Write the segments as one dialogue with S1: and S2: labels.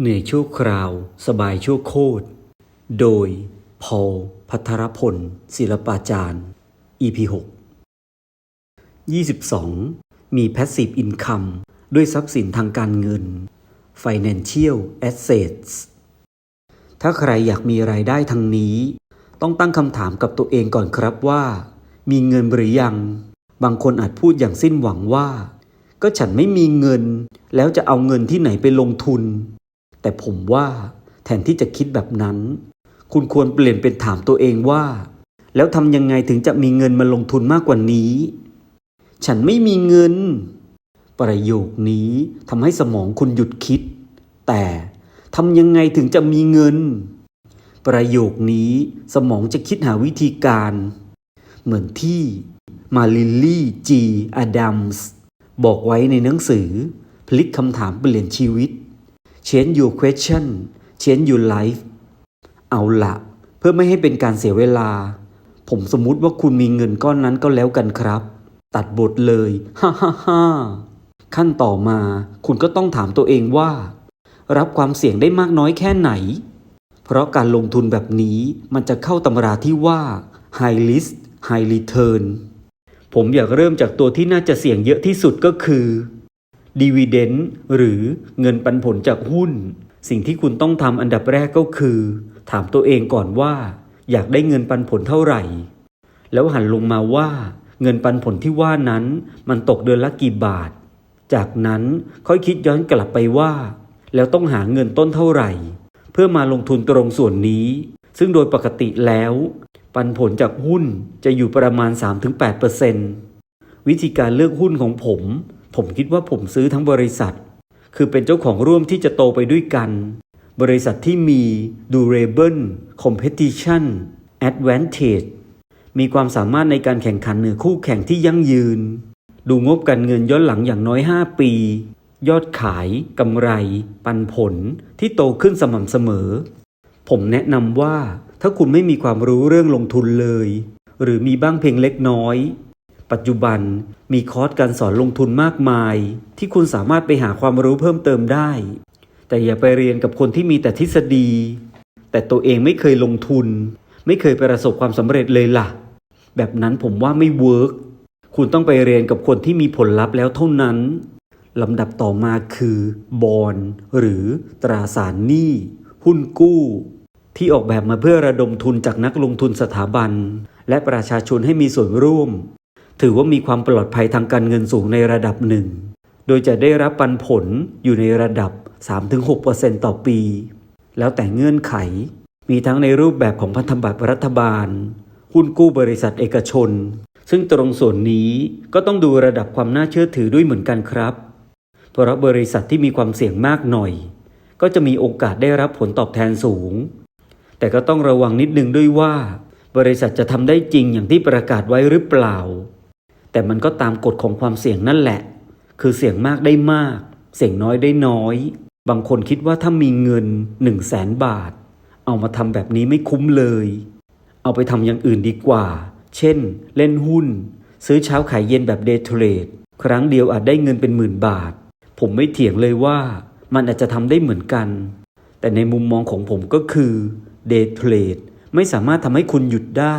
S1: เหนื่อยชั่วคราว สบายชั่วโคตร โดย พอลพัทรพล ศิลปาจารย์ EP 6 22 มี Passive Income ด้วยทรัพย์สินทางการเงิน Financial Assets ถ้าใครอยากมีรายได้ทางนี้ ต้องตั้งคำถามกับตัวเองก่อนครับว่า มีเงินหรือยัง บางคนอาจพูดอย่างสิ้นหวังว่า ก็ฉันไม่มีเงิน แล้วจะเอาเงินที่ไหนไปลงทุน แต่ผมว่าแทนที่จะคิดแบบนั้น คุณควรเปลี่ยนเป็นถามตัวเองว่า แล้วทำยังไงถึงจะมีเงินมาลงทุนมากกว่านี้ ฉันไม่มีเงิน ประโยคนี้ทำให้สมองคุณหยุดคิด แต่ทำยังไงถึงจะมีเงิน ประโยคนี้สมองจะคิดหาวิธีการ เหมือนที่มาลิลลี่จีอดัมส์บอกไว้ในหนังสือ พลิกคำถามเปลี่ยนชีวิต Change your question Change your life เอาละเพื่อไม่ให้เป็นการเสียเวลา ผมสมมุติว่าคุณมีเงินก้อนนั้นก็แล้วกันครับ ตัดบทเลย ฮ่าฮ่าฮ่าขั้นต่อมา คุณก็ต้องถามตัวเองว่า รับความเสี่ยงได้มากน้อยแค่ไหน เพราะการลงทุนแบบนี้มันจะเข้าตำราที่ว่า high risk high return ผมอยากเริ่มจากตัวที่น่าจะเสี่ยงเยอะที่สุดก็คือ dividend หรือเงินปันผลจากหุ้น สิ่งที่คุณต้องทำอันดับแรกก็คือ ถามตัวเองก่อนว่า อยากได้เงินปันผลเท่าไหร่ แล้วหันลงมาว่าเงินปันผลที่ว่านั้นมันตกเดือนละกี่บาท จากนั้นค่อยคิดย้อนกลับไปว่า แล้วต้องหาเงินต้นเท่าไหร่ เพื่อมาลงทุนตรงส่วนนี้ ซึ่งโดยปกติแล้ว ปันผลจากหุ้นจะอยู่ประมาณ 3-8%วิธีการเลือกหุ้นของผม ผมคิดว่าผมซื้อทั้งบริษัท คือเป็นเจ้าของร่วมที่จะโตไปด้วยกัน บริษัทที่มี durable competition advantage มีความสามารถในการแข่งขันเหนือคู่แข่งที่ยั่งยืน ดูงบการเงินย้อนหลังอย่างน้อย 5 ปี ยอดขายกำไร ปันผลที่โตขึ้นสม่ำเสมอ ผมแนะนำว่าถ้าคุณไม่มีความรู้เรื่องลงทุนเลย หรือมีบ้างเพียงเล็กน้อย ปัจจุบันมีคอร์สการสอนลงทุนมากมาย ที่คุณสามารถไปหาความรู้เพิ่มเติมได้ แต่อย่าไปเรียนกับคนที่มีแต่ทฤษฎี แต่ตัวเองไม่เคยลงทุน ไม่เคยประสบความสำเร็จเลยล่ะ แบบนั้นผมว่าไม่เวิร์กคุณต้องไปเรียนกับคนที่มีผลลัพธ์แล้วเท่านั้นลำดับต่อมาคือบอนหรือตราสารหนี้หุ้นกู้ ที่ออกแบบมาเพื่อระดมทุนจากนักลงทุนสถาบัน และประชาชนให้มีส่วนร่วม ถือว่ามีความปลอดภัยทางการเงินสูงในระดับหนึ่ง โดยจะได้รับปันผลอยู่ในระดับ 3-6%ต่อปี แล้วแต่เงื่อนไข มีทั้งในรูปแบบของพันธบัตรรัฐบาล หุ้นกู้บริษัทเอกชน ซึ่งตรงส่วนนี้ก็ต้องดูระดับความน่าเชื่อถือด้วยเหมือนกันครับ เพราะบริษัทที่มีความเสี่ยงมากหน่อย ก็จะมีโอกาสได้รับผลตอบแทนสูง แต่ก็ต้องระวังนิดนึงด้วยว่า บริษัทจะทำได้จริงอย่างที่ประกาศไว้หรือเปล่า แต่มันก็ตามกฎของความเสี่ยงนั่นแหละ คือเสี่ยงมากได้มาก เสี่ยงน้อยได้น้อย บางคนคิดว่าถ้ามีเงิน1 0 0 0 0แสนบาท เอามาทำแบบนี้ไม่คุ้มเลย เอาไปทำอย่างอื่นดีกว่า เช่น เล่นหุ้น ซื้อเช้าขายเย็นแบบเดย์เทรด ครั้งเดียวอาจได้เงินเป็นหมื่นบาท ผมไม่เถียงเลยว่ามันอาจจะทำได้เหมือนกัน แต่ในมุมมองของผมก็คือเดย์เทรดไม่สามารถทำให้คุณหยุดได้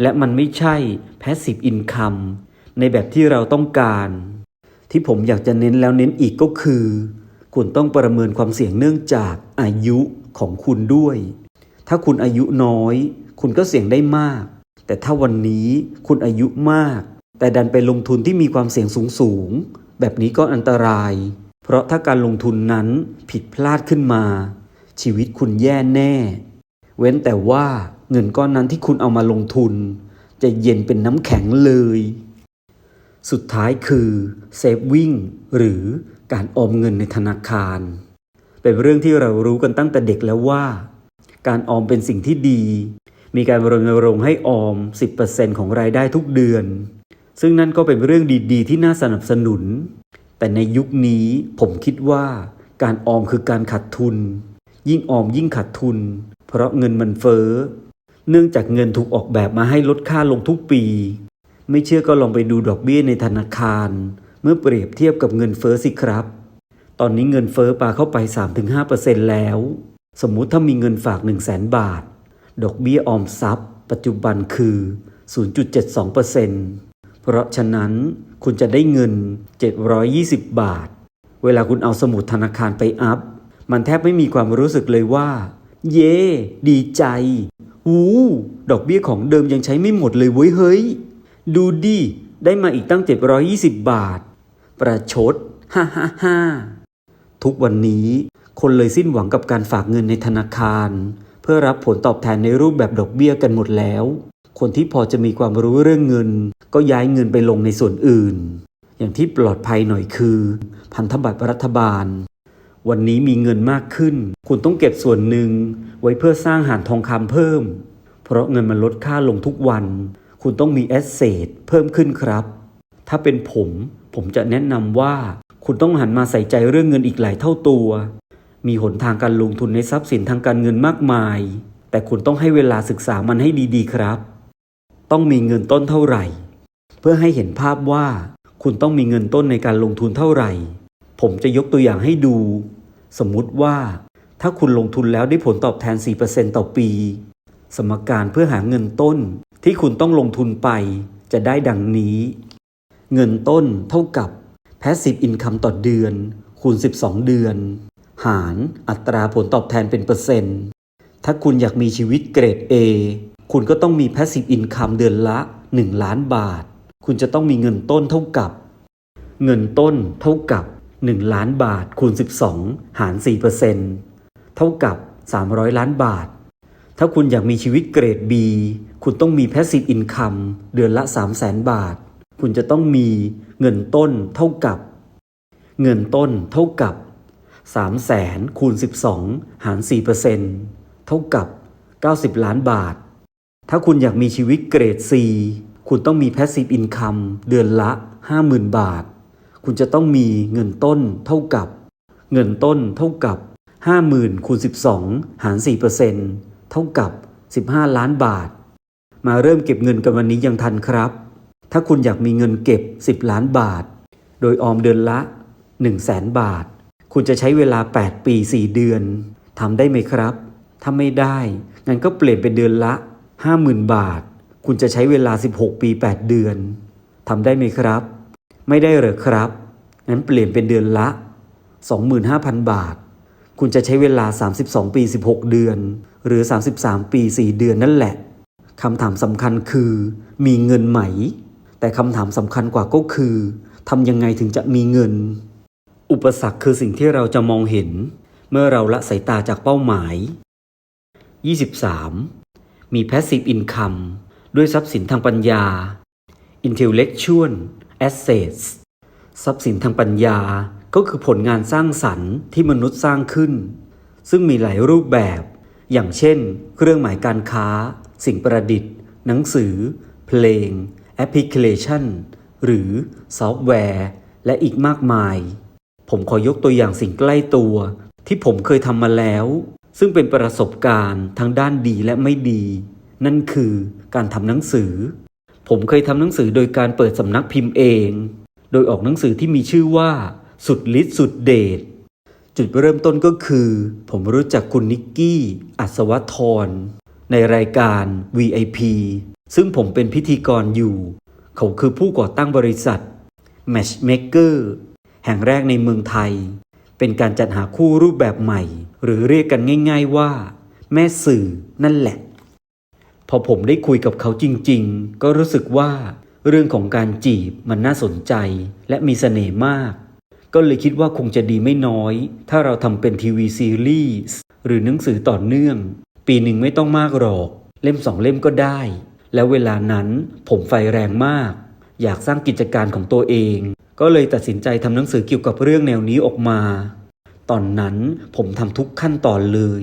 S1: และมันไม่ใช่ passive income ในแบบที่เราต้องการ ที่ผมอยากจะเน้นแล้วเน้นอีกก็คือ คุณต้องประเมินความเสี่ยงเนื่องจากอายุของคุณด้วย ถ้าคุณอายุน้อย คุณก็เสี่ยงได้มาก แต่ถ้าวันนี้คุณอายุมาก แต่ดันไปลงทุนที่มีความเสี่ยงสูงสูงๆแบบนี้ก็อันตราย เพราะถ้าการลงทุนนั้นผิดพลาดขึ้นมา ชีวิตคุณแย่แน่ เว้นแต่ว่า เงินก้อนนั้นที่คุณเอามาลงทุน จะเย็นเป็นน้ำแข็งเลย สุดท้ายคือเซฟวิ่งหรือการออมเงินในธนาคาร เป็นเรื่องที่เรารู้กันตั้งแต่เด็กแล้วว่า การออมเป็นสิ่งที่ดี มีการรณรงค์ให้ออม 10%ของรายได้ทุกเดือน ซึ่งนั่นก็เป็นเรื่องดีๆ ที่น่าสนับสนุน แต่ในยุคนี้ผมคิดว่าการออมคือการขาดทุน ยิ่งออมยิ่งขาดทุน เพราะเงินมันเฟ้อ เนื่องจากเงินถูกออกแบบมาให้ลดค่าลงทุกปี ไม่เชื่อก็ลองไปดูดอกเบี้ยในธนาคาร เมื่อเปรียบเทียบกับเงินเฟ้อสิครับ ตอนนี้เงินเฟ้อปาเข้าไป 3-5%แล้ว สมมุติถ้ามีเงินฝาก 1 0 0 0 0แบาท ดอกเบี้ยออมทรัพย์ ปัจจุบันคือ 0.72%เพราะฉะนั้นคุณจะได้เงิน 720 บาท เวลาคุณเอาสมุดธนาคารไปอัพ มันแทบไม่มีความรู้สึกเลยว่า เย่ดีใจหูดอกเบี้ยของเดิมยังใช้ไม่หมดเลยเว้ยเฮ้ย ดูดิได้มาอีกตั้ง 720 บาท ประชด ฮ่าฮ่าฮ่าทุกวันนี้คนเลยสิ้นหวังกับการฝากเงินในธนาคาร เพื่อรับผลตอบแทนในรูปแบบดอกเบี้ยกันหมดแล้ว คนที่พอจะมีความรู้เรื่องเงิน ก็ย้ายเงินไปลงในส่วนอื่น อย่างที่ปลอดภัยหน่อยคือ พันธบัตรรัฐบาล วันนี้มีเงินมากขึ้น คุณต้องเก็บส่วนหนึ่งไว้เพื่อสร้างหานทองคำเพิ่ม เพราะเงินมันลดค่าลงทุกวัน คุณต้องมีแอสเซทเพิ่มขึ้นครับ ถ้าเป็นผม ผมจะแนะนำว่า คุณต้องหันมาใส่ใจเรื่องเงินอีกหลายเท่าตัว มีหนทางการลงทุนในทรัพย์สินทางการเงินมากมาย แต่คุณต้องให้เวลาศึกษามันให้ดีๆครับ ต้องมีเงินต้นเท่าไหร่ เพื่อให้เห็นภาพว่า คุณต้องมีเงินต้นในการลงทุนเท่าไหร่ ผมจะยกตัวอย่างให้ดู สมมุติว่า ถ้าคุณลงทุนแล้วได้ผลตอบแทน 4%ต่อปี สมการเพื่อหาเงินต้นที่คุณต้องลงทุนไปจะได้ดังนี้ เงินต้นเท่ากับ Passive Income ต่อเดือน คูณ 12 เดือน หารอัตราผลตอบแทนเป็นเปอร์เซ็นต์ ถ้าคุณอยากมีชีวิตเกรด A คุณก็ต้องมี Passive Income เดือนละ 1 ล้านบาท คุณจะต้องมีเงินต้นเท่ากับ เงินต้นเท่ากับ 1 ล้านบาทคูณ 12 หาร 4%เท่ากับ 300 ล้านบาท ถ้าคุณอยากมีชีวิตเกรด B คุณต้องมี Passive Income เดือนละ 3 0 0 0 0 0บาท คุณจะต้องมีเงินต้นเท่ากับ เงินต้นเท่ากับ 3 0 0แสนคูณ 12 หาร 4%เท่ากับ 90 ล้านบาท ถ้าคุณอยากมีชีวิตเกรด C คุณต้องมี Passive Income เดือนละ 50,000 บาท คุณจะต้องมีเงินต้นเท่ากับ เงินต้นเท่ากับ 50,000คูณ12 หาร 4%เท่ากับ 15 ล้านบาท มาเริ่มเก็บเงินกันวันนี้ยังทันครับ ถ้าคุณอยากมีเงินเก็บ 10 ล้านบาท โดยออมเดือนละ 1 0 0 0 0แสนบาท คุณจะใช้เวลา 8 ปี 4 เดือนทำได้ไหมครับ ถ้าไม่ได้ งั้นก็เปลี่ยนเป็นเดือนละ 50,000 บาท คุณจะใช้เวลา 16 ปี 8 เดือนทำได้ไหมครับ ไม่ได้เหรอครับงั้นเปลี่ยนเป็นเดือนละ 25,000 บาท คุณจะใช้เวลา 32 ปี 16 เดือน หรือ 33 ปี 4 เดือนนั่นแหละคำถามสำคัญคือ มีเงินไหม แต่คำถามสำคัญกว่าก็คือทำยังไงถึงจะมีเงิน อุปสรรคคือสิ่งที่เราจะมองเห็น เมื่อเราละสายตาจากเป้าหมาย 23. มี passive income ด้วยทรัพย์สินทางปัญญา intellectual assets ทรัพย์สินทางปัญญาก็คือผลงานสร้างสรรค์ที่มนุษย์สร้างขึ้น ซึ่งมีหลายรูปแบบ อย่างเช่น เครื่องหมายการค้า สิ่งประดิษฐ์ หนังสือ เพลง แอปพลิเคชัน หรือซอฟต์แวร์ และอีกมากมาย ผมขอยกตัวอย่างสิ่งใกล้ตัว ที่ผมเคยทำมาแล้ว ซึ่งเป็นประสบการณ์ทั้งด้านดีและไม่ดี นั่นคือการทำหนังสือ ผมเคยทำหนังสือโดยการเปิดสำนักพิมพ์เอง โดยออกหนังสือที่มีชื่อว่า สุดฤทธิ์สุดเดช จุดเริ่มต้นก็คือ ผมรู้จักคุณนิกกี้ อัศวทร ในรายการ VIP ซึ่งผมเป็นพิธีกรอยู่ เขาคือผู้ก่อตั้งบริษัท Matchmaker แห่งแรกในเมืองไทย เป็นการจัดหาคู่รูปแบบใหม่ หรือเรียกกันง่าย ๆว่า แม่สื่อนั่นแหละ พอผมได้คุยกับเขาจริง ๆ ก็รู้สึกว่า เรื่องของการจีบมันน่าสนใจ และมีเสน่ห์มาก ก็เลยคิดว่าคงจะดีไม่น้อย ถ้าเราทำเป็นทีวีซีรีส์หรือหนังสือต่อเนื่อง ปีหนึ่งไม่ต้องมากหรอก เล่มสองเล่มก็ได้ แล้วเวลานั้นผมไฟแรงมาก อยากสร้างกิจการของตัวเอง ก็เลยตัดสินใจทำหนังสือเกี่ยวกับเรื่องแนวนี้ออกมา ตอนนั้นผมทำทุกขั้นตอนเลย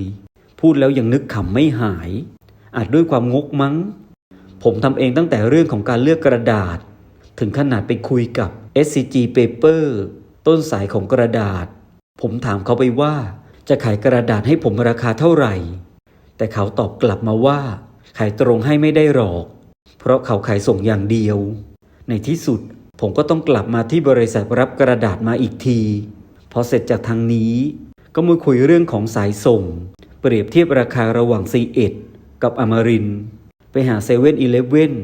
S1: พูดแล้วยังนึกขำไม่หาย อาจด้วยความงกมั้ง ผมทำเองตั้งแต่เรื่องของการเลือกกระดาษ ถึงขนาดไปคุยกับ SCG Paper ต้นสายของกระดาษ ผมถามเขาไปว่าจะขายกระดาษให้ผมราคาเท่าไหร่ แต่เขาตอบกลับมาว่า ขายตรงให้ไม่ได้หรอก เพราะเขาขายส่งอย่างเดียว ในที่สุดผมก็ต้องกลับมาที่บริษัทรับกระดาษมาอีกที พอเสร็จจากทางนี้ ก็มาคุยเรื่องของสายส่ง เปรียบเทียบราคาระหว่าง C1 กับอมรินไปหาเซเว่นอีเลฟเว่น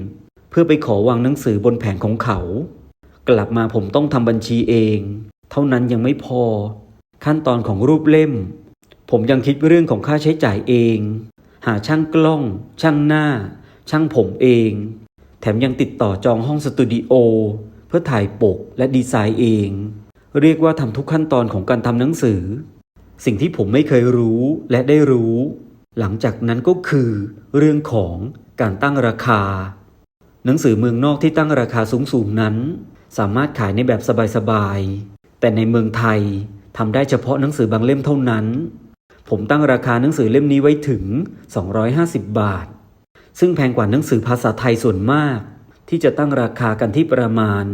S1: เพื่อไปขอวางหนังสือบนแผงของเขา กลับมาผมต้องทำบัญชีเอง เท่านั้นยังไม่พอ ขั้นตอนของรูปเล่ม ผมยังคิดเรื่องของค่าใช้จ่ายเอง หาช่างกล้อง ช่างหน้า ช่างผมเอง แถมยังติดต่อจองห้องสตูดิโอเพื่อถ่ายปกและดีไซน์เอง เรียกว่าทำทุกขั้นตอนของการทำหนังสือ สิ่งที่ผมไม่เคยรู้และได้รู้ หลังจากนั้นก็คือ เรื่องของการตั้งราคา หนังสือเมืองนอกที่ตั้งราคาสูงๆนั้น สามารถขายในแบบสบายๆแต่ในเมืองไทยทำได้เฉพาะหนังสือบางเล่มเท่านั้น ผมตั้งราคาหนังสือเล่มนี้ไว้ถึง 250 บาท ซึ่งแพงกว่าหนังสือภาษาไทยส่วนมาก ที่จะตั้งราคากันที่ประมาณ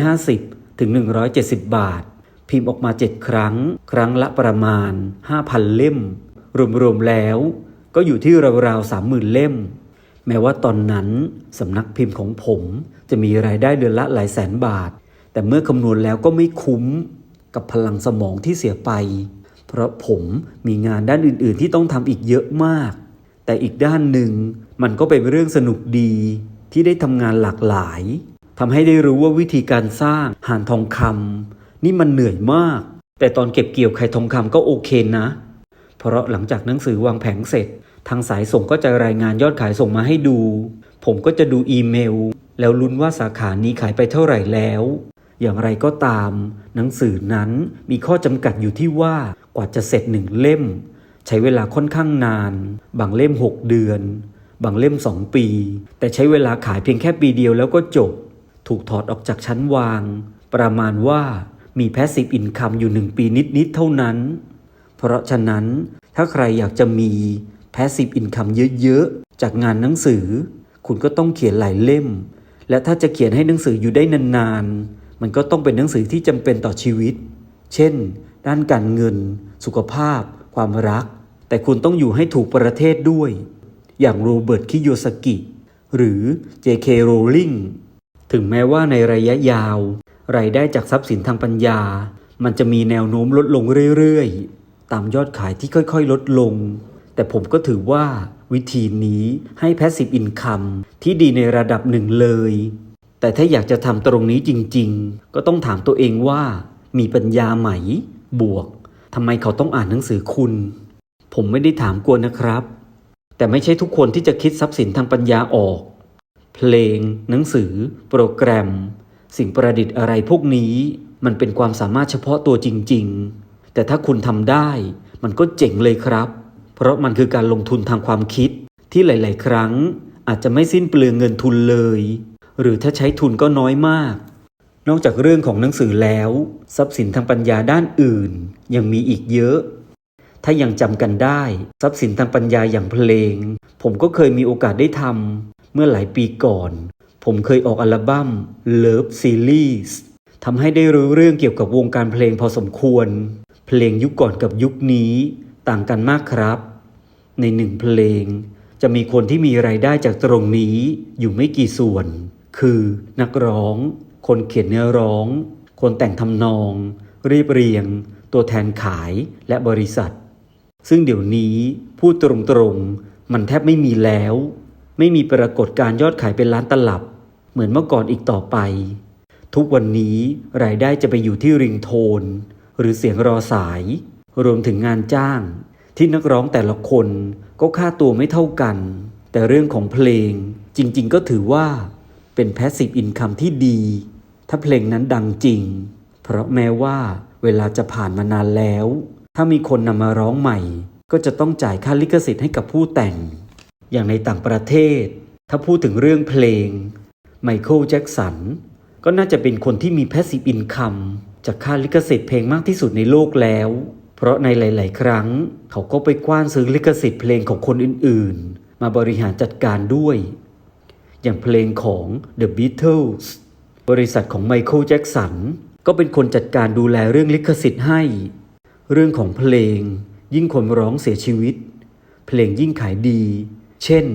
S1: 150 ถึง 170 บาท พิมพ์ออกมา 7 ครั้ง ครั้งละประมาณ 5,000 เล่ม รวมๆแล้ว ก็อยู่ที่ราวๆ30,000เล่ม แม้ว่าตอนนั้นสำนักพิมพ์ของผมจะมีรายได้เดือนละหลายแสนบาท แต่เมื่อคำนวณแล้วก็ไม่คุ้มกับพลังสมองที่เสียไป เพราะผมมีงานด้านอื่นๆที่ต้องทำอีกเยอะมาก แต่อีกด้านหนึ่งมันก็เป็นเรื่องสนุกดีที่ได้ทำงานหลากหลายทำให้ได้รู้ว่าวิธีการสร้างหานทองคำนี่มันเหนื่อยมาก แต่ตอนเก็บเกี่ยวไข่ทองคำก็โอเคนะ เพราะหลังจากหนังสือวางแผงเสร็จ ทางสายส่งก็จะรายงานยอดขายส่งมาให้ดู ผมก็จะดูอีเมล แล้วลุ้นว่าสาขานี้ขายไปเท่าไหร่แล้ว อย่างไรก็ตาม หนังสือนั้นมีข้อจำกัดอยู่ที่ว่ากว่าจะเสร็จหนึ่งเล่ม ใช้เวลาค่อนข้างนาน บางเล่ม 6 เดือน บางเล่ม 2 ปี แต่ใช้เวลาขายเพียงแค่ปีเดียวแล้วก็จบ ถูกถอดออกจากชั้นวาง ประมาณว่ามีแพสซีฟอินคัมอยู่หนึ่งปีนิดๆเท่านั้น เพราะฉะนั้นถ้าใครอยากจะมี Passive Income เยอะๆ จากงานหนังสือ คุณก็ต้องเขียนหลายเล่ม และถ้าจะเขียนให้หนังสืออยู่ได้นานๆ มันก็ต้องเป็นหนังสือที่จำเป็นต่อชีวิต เช่น ด้านการเงิน สุขภาพ ความรัก แต่คุณต้องอยู่ให้ถูกประเทศด้วย อย่างโรเบิร์ตคิโยสกิ หรือ J.K. Rowling ถึงแม้ว่าในระยะยาว รายได้จากทรัพย์สินทางปัญญา มันจะมีแนวโน้มลดลงเรื่อยๆ ตามยอดขายที่ค่อยๆ ลดลง แต่ผมก็ถือว่าวิธีนี้ให้ Passive Income ที่ดีในระดับหนึ่งเลย แต่ถ้าอยากจะทำตรงนี้จริงๆ ก็ต้องถามตัวเองว่า มีปัญญาไหม บวกทำไมเขาต้องอ่านหนังสือคุณ ผมไม่ได้ถามกวนนะครับ แต่ไม่ใช่ทุกคนที่จะคิดทรัพย์สินทางปัญญาออก เพลง หนังสือ โปรแกรม สิ่งประดิษฐ์อะไรพวกนี้ มันเป็นความสามารถเฉพาะตัวจริง ๆ แต่ถ้าคุณทำได้ มันก็เจ๋งเลยครับ เพราะมันคือการลงทุนทางความคิดที่หลาย ๆ ครั้งอาจจะไม่สิ้นเปลืองเงินทุนเลย หรือถ้าใช้ทุนก็น้อยมาก นอกจากเรื่องของหนังสือแล้ว ทรัพย์สินทางปัญญาด้านอื่น ยังมีอีกเยอะ ถ้ายังจำกันได้ ทรัพย์สินทางปัญญาอย่างเพลง ผมก็เคยมีโอกาสได้ทำเมื่อหลายปีก่อน ผมเคยออกอัลบั้ม Love Series ทำให้ได้รู้เรื่องเกี่ยวกับวงการเพลงพอสมควร เพลงยุคก่อนกับยุคนี้ต่างกันมากครับ ในหนึ่งเพลง จะมีคนที่มีรายได้จากตรงนี้อยู่ไม่กี่ส่วน คือนักร้อง คนเขียนเนื้อร้อง คนแต่งทำนอง เรียบเรียง ตัวแทนขายและบริษัท ซึ่งเดี๋ยวนี้พูดตรงๆ มันแทบไม่มีแล้ว ไม่มีปรากฏการยอดขายเป็นล้านตลับ เหมือนเมื่อก่อนอีกต่อไป ทุกวันนี้รายได้จะไปอยู่ที่ริงโทน หรือเสียงรอสาย รวมถึงงานจ้าง ที่นักร้องแต่ละคนก็ค่าตัวไม่เท่ากัน แต่เรื่องของเพลงจริง ๆ ก็ถือว่าเป็นแพสซีฟอินคัมที่ดี ถ้าเพลงนั้นดังจริง เพราะแม้ว่าเวลาจะผ่านมานานแล้ว ถ้ามีคนนำมาร้องใหม่ ก็จะต้องจ่ายค่าลิขสิทธิ์ให้กับผู้แต่ง อย่างในต่างประเทศ ถ้าพูดถึงเรื่องเพลงไมเคิลแจ็กสันก็น่าจะเป็นคนที่มีแพสซีฟอินคัม จากค่าลิขสิทธิ์เพลงมากที่สุดในโลกแล้ว เพราะในหลาย ๆ ครั้ง เขาก็ไปกว้านซื้อลิขสิทธิ์เพลงของคนอื่น ๆ มาบริหารจัดการด้วย อย่างเพลงของ The Beatles บริษัทของไมเคิลแจ็กสันก็เป็นคนจัดการดูแลเรื่องลิขสิทธิ์ให้ เรื่องของเพลง ยิ่งคนร้องเสียชีวิต เพลงยิ่งขายดี เช่น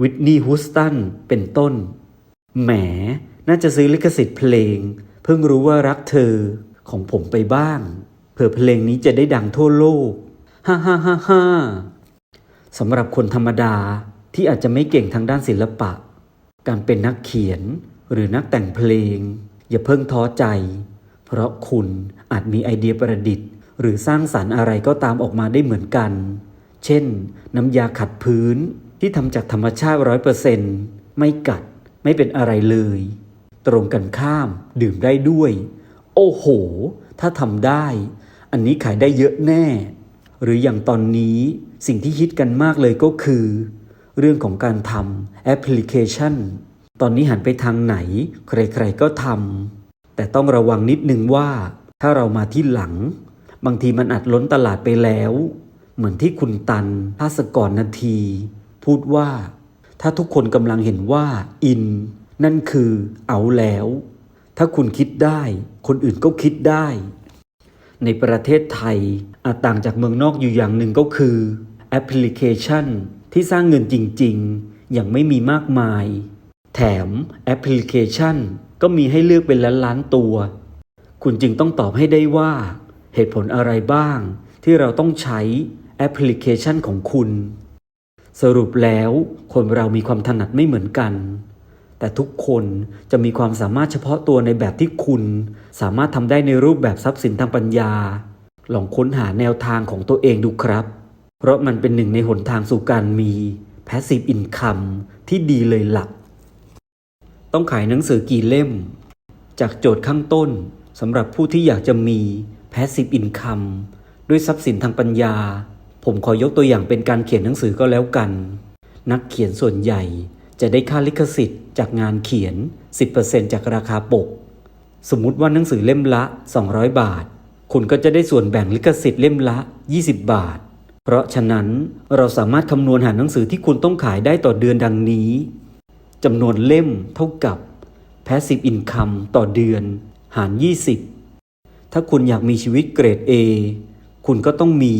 S1: วิทนีย์ฮูสตันเป็นต้น แหม น่าจะซื้อลิขสิทธิ์เพลง เพิ่งรู้ว่ารักเธอ ของผมไปบ้าง เผื่อเพลงนี้จะได้ดังทั่วโลก ฮ่าฮ่าฮ่าฮ่าสำหรับคนธรรมดาที่อาจจะไม่เก่งทางด้านศิลปะ การเป็นนักเขียนหรือนักแต่งเพลง อย่าเพิ่งท้อใจ เพราะคุณอาจมีไอเดียประดิษฐ์ หรือสร้างสรรค์อะไรก็ตามออกมาได้เหมือนกัน เช่น น้ำยาขัดพื้นที่ทำจากธรรมชาติร้อยเปอร์เซนไม่กัดไม่เป็นอะไรเลย ตรงกันข้ามดื่มได้ด้วย โอ้โห ถ้าทำได้ อันนี้ขายได้เยอะแน่ หรืออย่างตอนนี้สิ่งที่ฮิตกันมากเลยก็คือ เรื่องของการทำแอปพลิเคชัน ตอนนี้หันไปทางไหน ใครๆก็ทำแต่ต้องระวังนิดนึงว่า ถ้าเรามาที่หลัง บางทีมันอาจล้นตลาดไปแล้ว เหมือนที่คุณตันภาสกรนาที พูดว่า ถ้าทุกคนกำลังเห็นว่าอิน นั่นคือเอาแล้ว ถ้าคุณคิดได้ คนอื่นก็คิดได้ ในประเทศไทยอาจต่างจากเมืองนอกอยู่อย่างหนึ่งก็คือแอปพลิเคชันที่สร้างเงินจริงๆ อย่างไม่มีมากมาย แถมแอปพลิเคชันก็มีให้เลือกเป็นล้านล้านตัว คุณจึงต้องตอบให้ได้ว่า เหตุผลอะไรบ้าง ที่เราต้องใช้แอปพลิเคชันของคุณ สรุปแล้วคนเรามีความถนัดไม่เหมือนกัน แต่ทุกคนจะมีความสามารถเฉพาะตัวในแบบที่คุณ สามารถทำได้ในรูปแบบทรัพย์สินทางปัญญา ลองค้นหาแนวทางของตัวเองดูครับ เพราะมันเป็นหนึ่งในหนทางสู่การมี passive income ที่ดีเลยหลัก ต้องขายหนังสือกี่เล่ม จากโจทย์ข้างต้นสำหรับผู้ที่อยากจะมี passive income ด้วยทรัพย์สินทางปัญญา ผมขอยกตัวอย่างเป็นการเขียนหนังสือก็แล้วกัน นักเขียนส่วนใหญ่ จะได้ค่าลิขสิทธิ์จากงานเขียน 10%จากราคาปก สมมุติว่าหนังสือเล่มละ 200 บาท คุณก็จะได้ส่วนแบ่งลิขสิทธิ์เล่มละ 20 บาท เพราะฉะนั้นเราสามารถคำนวณหาหนังสือที่คุณต้องขายได้ต่อเดือนดังนี้จำนวนเล่มเท่ากับ passive income ต่อเดือน หาร 20 ถ้าคุณอยากมีชีวิตเกรด A คุณก็ต้องมี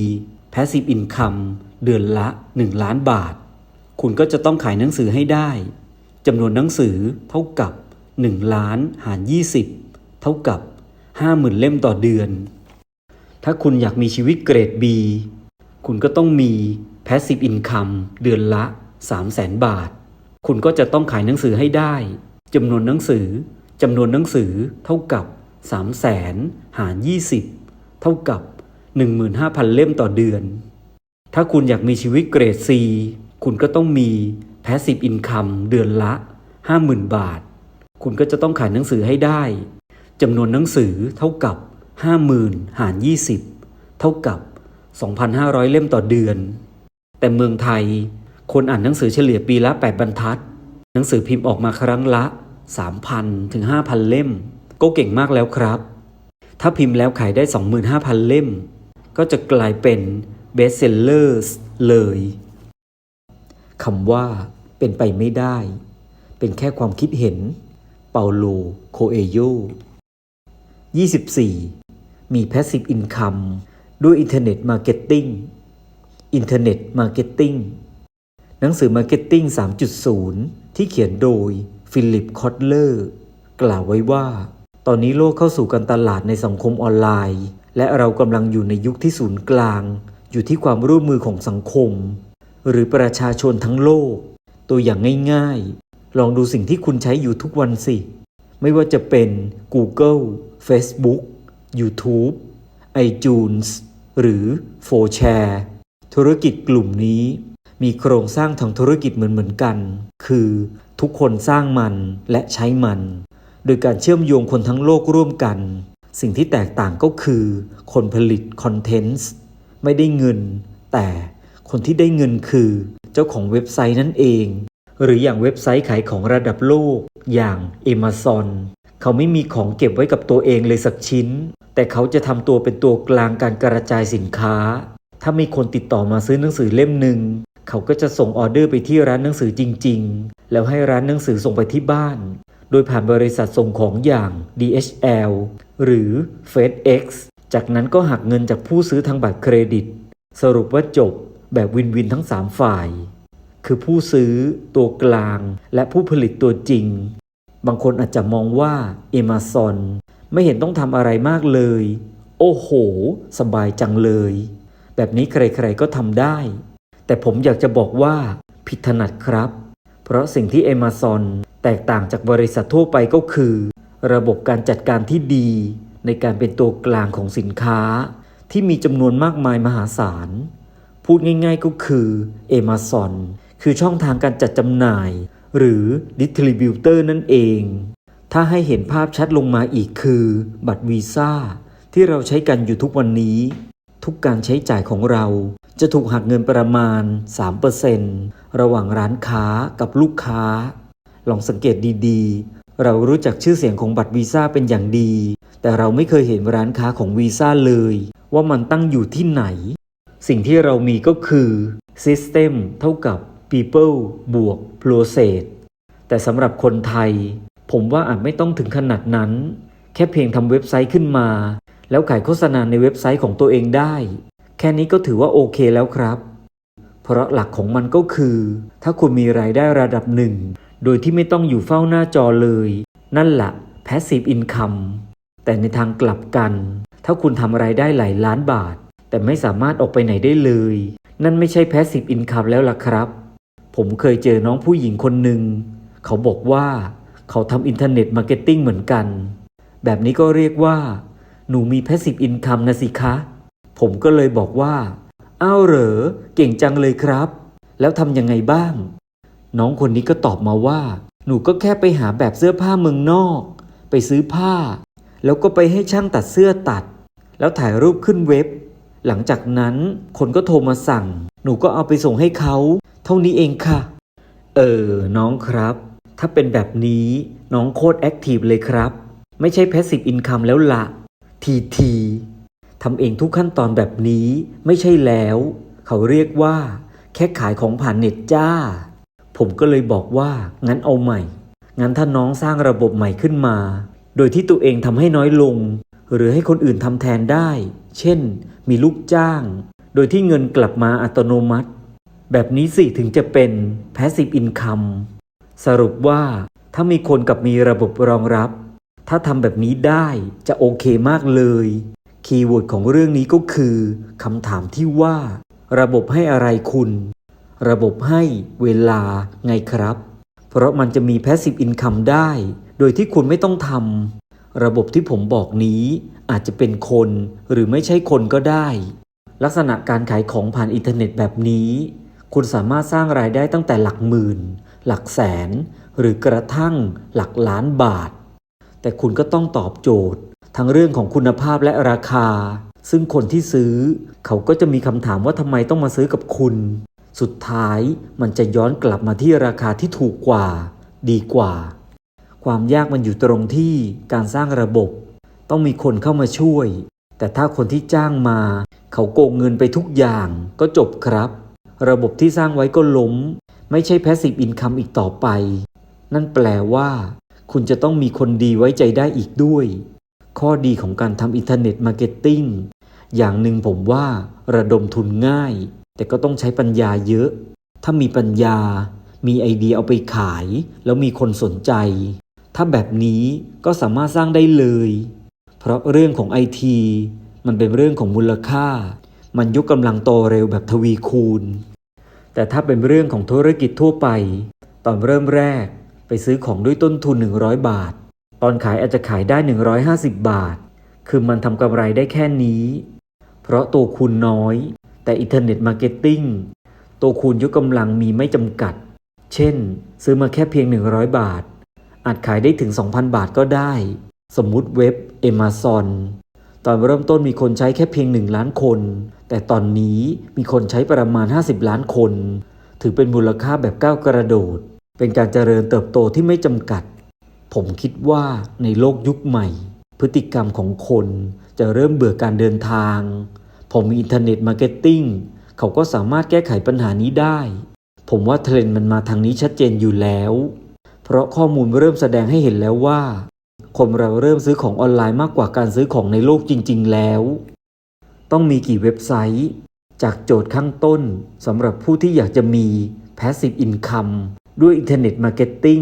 S1: passive income เดือนละ 1 ล้านบาท คุณก็จะต้องขายหนังสือให้ได้จำนวนหนังสือเท่ากับ 1 ล้านหาร 20 เท่ากับ 50,000 เล่มต่อเดือน ถ้าคุณอยากมีชีวิตเกรด B คุณก็ต้องมี passive income เดือนละ 300,000 บาท คุณก็จะต้องขายหนังสือให้ได้จำนวนหนังสือจำนวนหนังสือเท่ากับ 300,000 หาร 20 เท่ากับ 15,000 เล่มต่อเดือน ถ้าคุณอยากมีชีวิตเกรด C คุณก็ต้องมี passive income เดือนละ 50,000 บาท คุณก็จะต้องขายหนังสือให้ได้จำนวนหนังสือเท่ากับ 50,000 หาร 20 เท่ากับ 2,500 เล่มต่อเดือน แต่เมืองไทย คนอ่านหนังสือเฉลี่ยปีละ 8 บรรทัด หนังสือพิมพ์ออกมาครั้งละ 3,000 ถึง 5,000 เล่ม ก็เก่งมากแล้วครับ ถ้าพิมพ์แล้วขายได้ 25,000 เล่ม ก็จะกลายเป็น best sellers เลย คำว่าเป็นไปไม่ได้ เป็นแค่ความคิดเห็น เปาโล โคเอโย 24. มี passive income ด้วยอินเทอร์เน็ตมาร์เก็ตติ้งอินเทอร์เน็ตมาเก็ตติ้งหนังสือ Marketing 3.0 ที่เขียนโดยฟิลิป คอตเลอร์ กล่าวไว้ว่า ตอนนี้โลกเข้าสู่การตลาดในสังคมออนไลน์ และเรากำลังอยู่ในยุคที่ศูนย์กลาง อยู่ที่ความร่วมมือของสังคม หรือประชาชนทั้งโลก ตัวอย่างง่ายๆ ลองดูสิ่งที่คุณใช้อยู่ทุกวันสิ ไม่ว่าจะเป็น Google Facebook YouTube iTunes หรือ 4Share ธุรกิจกลุ่มนี้ มีโครงสร้างทางธุรกิจเหมือนเหมือนๆกัน คือทุกคนสร้างมันและใช้มัน โดยการเชื่อมโยงคนทั้งโลกร่วมกัน สิ่งที่แตกต่างก็คือ คนผลิตคอนเทนต์ไม่ได้เงิน แต่ คนที่ได้เงินคือ เจ้าของเว็บไซต์นั่นเอง หรืออย่างเว็บไซต์ขายของระดับโลก อย่าง Amazon เขาไม่มีของเก็บไว้กับตัวเองเลยสักชิ้น แต่เขาจะทำตัวเป็นตัวกลางการกระจายสินค้า ถ้ามีคนติดต่อมาซื้อหนังสือเล่มหนึ่งเขาก็จะส่งออเดอร์ไปที่ร้านหนังสือจริง ๆ แล้วให้ร้านหนังสือส่งไปที่บ้าน โดยผ่านบริษัทส่งของอย่าง DHL หรือ FedEx จากนั้นก็หักเงินจากผู้ซื้อทางบัตรเครดิต สรุปว่าจบ แบบวินวินทั้ง 3 ฝ่าย คือผู้ซื้อตัวกลางและผู้ผลิตตัวจริง บางคนอาจจะมองว่า Amazon ไม่เห็นต้องทำอะไรมากเลย โอ้โห สบายจังเลย แบบนี้ใครๆก็ทำได้ แต่ผมอยากจะบอกว่าผิดถนัดครับ เพราะสิ่งที่ Amazon แตกต่างจากบริษัททั่วไปก็คือ ระบบการจัดการที่ดี ในการเป็นตัวกลางของสินค้า ที่มีจำนวนมากมายมหาศาล พูดง่ายๆก็คือ Amazon คือช่องทางการจัดจำหน่าย หรือ Distributor นั่นเอง ถ้าให้เห็นภาพชัดลงมาอีกคือ บัตรวีซ่าที่เราใช้กันอยู่ทุกวันนี้ ทุกการใช้จ่ายของเราจะถูกหักเงินประมาณ 3%ระหว่างร้านค้ากับลูกค้า ลองสังเกตดีๆ เรารู้จักชื่อเสียงของบัตรวีซ่าเป็นอย่างดี แต่เราไม่เคยเห็นร้านค้าของวีซ่าเลย ว่ามันตั้งอยู่ที่ไหน สิ่งที่เรามีก็คือ System เท่ากับ People บวก Process แต่สำหรับคนไทย ผมว่าอาจไม่ต้องถึงขนาดนั้น แค่เพียงทำเว็บไซต์ขึ้นมา แล้วขายโฆษณาในเว็บไซต์ของตัวเองได้ แค่นี้ก็ถือว่าโอเคแล้วครับ เพราะหลักของมันก็คือ ถ้าคุณมีรายได้ระดับหนึ่ง โดยที่ไม่ต้องอยู่เฝ้าหน้าจอเลย นั่นแหละ Passive Income แต่ในทางกลับกัน ถ้าคุณทำรายได้หลายล้านบาท แต่ไม่สามารถออกไปไหนได้เลย นั่นไม่ใช่ Passive Income แล้วล่ะครับ ผมเคยเจอน้องผู้หญิงคนหนึ่ง เขาบอกว่าเขาทำอินเทอร์เน็ตมาร์เก็ตติ้งเหมือนกัน แบบนี้ก็เรียกว่า หนูมี Passive Income นะสิคะ ผมก็เลยบอกว่า อ้าวเหรอ เก่งจังเลยครับ แล้วทำยังไงบ้าง น้องคนนี้ก็ตอบมาว่า หนูก็แค่ไปหาแบบเสื้อผ้าเมืองนอก ไปซื้อผ้า แล้วก็ไปให้ช่างตัดเสื้อตัด แล้วถ่ายรูปขึ้นเว็บ หลังจากนั้นคนก็โทรมาสั่ง หนูก็เอาไปส่งให้เขา เท่านี้เองค่ะ เออ น้องครับ ถ้าเป็นแบบนี้น้องโคตรแอคทีฟเลยครับ ไม่ใช่ Passive Income แล้วละทีทีทำเองทุกขั้นตอนแบบนี้ไม่ใช่แล้ว เขาเรียกว่า แค่ขายของผ่านเน็ตจ้า ผมก็เลยบอกว่า งั้นเอาใหม่ งั้นถ้าน้องสร้างระบบใหม่ขึ้นมา โดยที่ตัวเองทำให้น้อยลง หรือให้คนอื่นทำแทนได้ เช่น มีลูกจ้าง โดยที่เงินกลับมาอัตโนมัติ แบบนี้สิถึงจะเป็น Passive Income สรุปว่าถ้ามีคนกับมีระบบรองรับ ถ้าทำแบบนี้ได้จะโอเคมากเลย คีย์เวิร์ดของเรื่องนี้ก็คือคำถามที่ว่า ระบบให้อะไรคุณ ระบบให้เวลาไงครับ เพราะมันจะมี Passive Income ได้ โดยที่คุณไม่ต้องทำ ระบบที่ผมบอกนี้อาจจะเป็นคนหรือไม่ใช่คนก็ได้ ลักษณะการขายของผ่านอินเทอร์เน็ตแบบนี้ คุณสามารถสร้างรายได้ตั้งแต่หลักหมื่น หลักแสน หรือกระทั่งหลักล้านบาท แต่คุณก็ต้องตอบโจทย์ ทั้งเรื่องของคุณภาพและราคา ซึ่งคนที่ซื้อ เขาก็จะมีคำถามว่าทำไมต้องมาซื้อกับคุณ สุดท้ายมันจะย้อนกลับมาที่ราคาที่ถูกกว่า ดีกว่า ความยากมันอยู่ตรงที่การสร้างระบบ ต้องมีคนเข้ามาช่วย แต่ถ้าคนที่จ้างมา เขาโกงเงินไปทุกอย่างก็จบครับ ระบบที่สร้างไว้ก็ล้ม ไม่ใช่ Passive Income อีกต่อไป นั่นแปลว่า คุณจะต้องมีคนดีไว้ใจได้อีกด้วย ข้อดีของการทำอินเทอร์เน็ตมาร์เก็ตติ้งอย่างหนึ่งผมว่าระดมทุนง่าย แต่ก็ต้องใช้ปัญญาเยอะ ถ้ามีปัญญามีไอเดียเอาไปขาย แล้วมีคนสนใจ ถ้าแบบนี้ก็สามารถสร้างได้เลย เพราะเรื่องของไอทีมันเป็นเรื่องของมูลค่า มันยกกำลังโตเร็วแบบทวีคูณ แต่ถ้าเป็นเรื่องของธุรกิจทั่วไป ตอนเริ่มแรกไปซื้อของด้วยต้นทุน 100 บาท ตอนขายอาจจะขายได้ 150 บาท คือมันทำกำไรได้แค่นี้ เพราะตัวคูณน้อย แต่อินเทอร์เน็ตมาร์เก็ตติ้งตัวคูณยกกำลังมีไม่จำกัด เช่น ซื้อมาแค่เพียง 100 บาท อาจขายได้ถึง 2,000 บาทก็ได้ สมมุติเว็บ Amazon ตอนเริ่มต้นมีคนใช้แค่เพียง 1 ล้านคน แต่ตอนนี้มีคนใช้ประมาณ 50 ล้านคน ถือเป็นมูลค่าแบบก้าวกระโดด เป็นการเจริญเติบโตที่ไม่จำกัด ผมคิดว่าในโลกยุคใหม่ พฤติกรรมของคนจะเริ่มเบื่อการเดินทาง ผมมีอินเทอร์เน็ตมาร์เก็ตติ้งเขาก็สามารถแก้ไขปัญหานี้ได้ ผมว่าเทรนด์มันมาทางนี้ชัดเจนอยู่แล้ว เพราะข้อมูลเริ่มแสดงให้เห็นแล้วว่า คนเราเริ่มซื้อของออนไลน์มากกว่าการซื้อของในโลกจริง ๆ แล้ว ต้องมีกี่เว็บไซต์ จากโจทย์ข้างต้นสำหรับผู้ที่อยากจะมี Passive Income ด้วยอินเทอร์เน็ตมาร์เก็ตติ้ง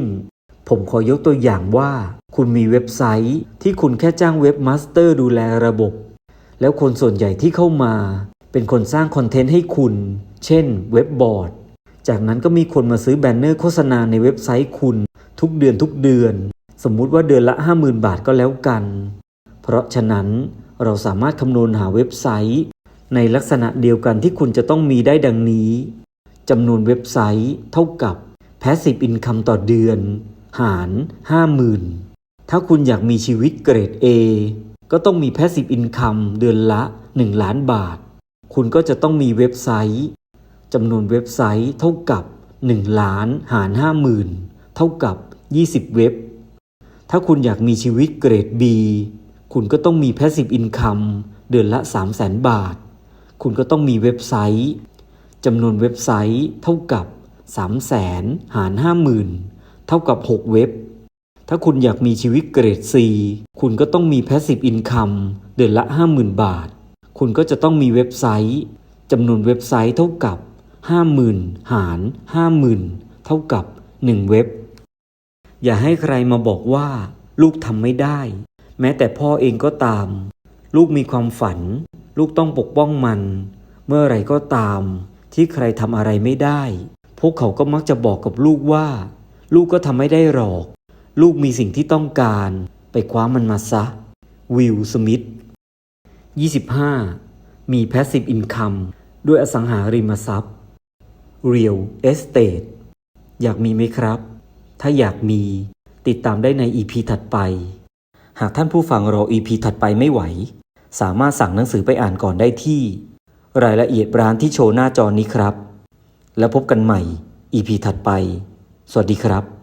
S1: ผมขอยกตัวอย่างว่า คุณมีเว็บไซต์ที่คุณแค่จ้างเว็บมาสเตอร์ดูแลระบบ แล้วคนส่วนใหญ่ที่เข้ามา เป็นคนสร้างคอนเทนต์ให้คุณ เช่น เว็บบอร์ด จากนั้นก็มีคนมาซื้อแบนเนอร์โฆษณาในเว็บไซต์คุณ ทุกเดือนทุกเดือน สมมุติว่าเดือนละ 50,000 บาทก็แล้วกัน เพราะฉะนั้นเราสามารถคำนวณหาเว็บไซต์ ในลักษณะเดียวกันที่คุณจะต้องมีได้ดังนี้จำนวนเว็บไซต์เท่ากับ Passive Income ต่อเดือน หาร 50,000 ถ้าคุณอยากมีชีวิตเกรด A ก็ต้องมี Passive Income เดือนละ 1 ล้านบาท คุณก็จะต้องมีเว็บไซต์ จำนวนเว็บไซต์เท่ากับ 1 ล้านหาร 50,000 เท่ากับ 20 เว็บ ถ้าคุณอยากมีชีวิตเกรด B คุณก็ต้องมี Passive Income เดือนละ 300,000 บาท คุณก็ต้องมีเว็บไซต์จำนวนเว็บไซต์เท่ากับ 300,000 หาร 50,000 เท่ากับ 6 เว็บ ถ้าคุณอยากมีชีวิตเกรด C คุณก็ต้องมี Passive Income เดือนละ 50,000 บาท คุณก็จะต้องมีเว็บไซต์จำนวนเว็บไซต์เท่ากับ 50,000หาร50,000เท่ากับ1เว็บ อย่าให้ใครมาบอกว่า ลูกทำไม่ได้ แม้แต่พ่อเองก็ตาม ลูกมีความฝัน ลูกต้องปกป้องมัน เมื่อไรก็ตาม ที่ใครทำอะไรไม่ได้ พวกเขาก็มักจะบอกกับลูกว่า ลูกก็ทำไม่ได้หรอก ลูกมีสิ่งที่ต้องการ ไปคว้ามันมาซะ วิลสมิธ25 มี Passive Income ด้วยอสังหาริมทรัพย์ Real Estate อยากมีไหมครับ ถ้าอยากมีติดตามได้ใน EP ถัดไป หากท่านผู้ฟังรอ EP ถัดไปไม่ไหว สามารถสั่งหนังสือไปอ่านก่อนได้ที่ รายละเอียดร้านที่โชว์หน้าจอนี้ครับ แล้วพบกันใหม่ EP ถัดไป สวัสดีครับ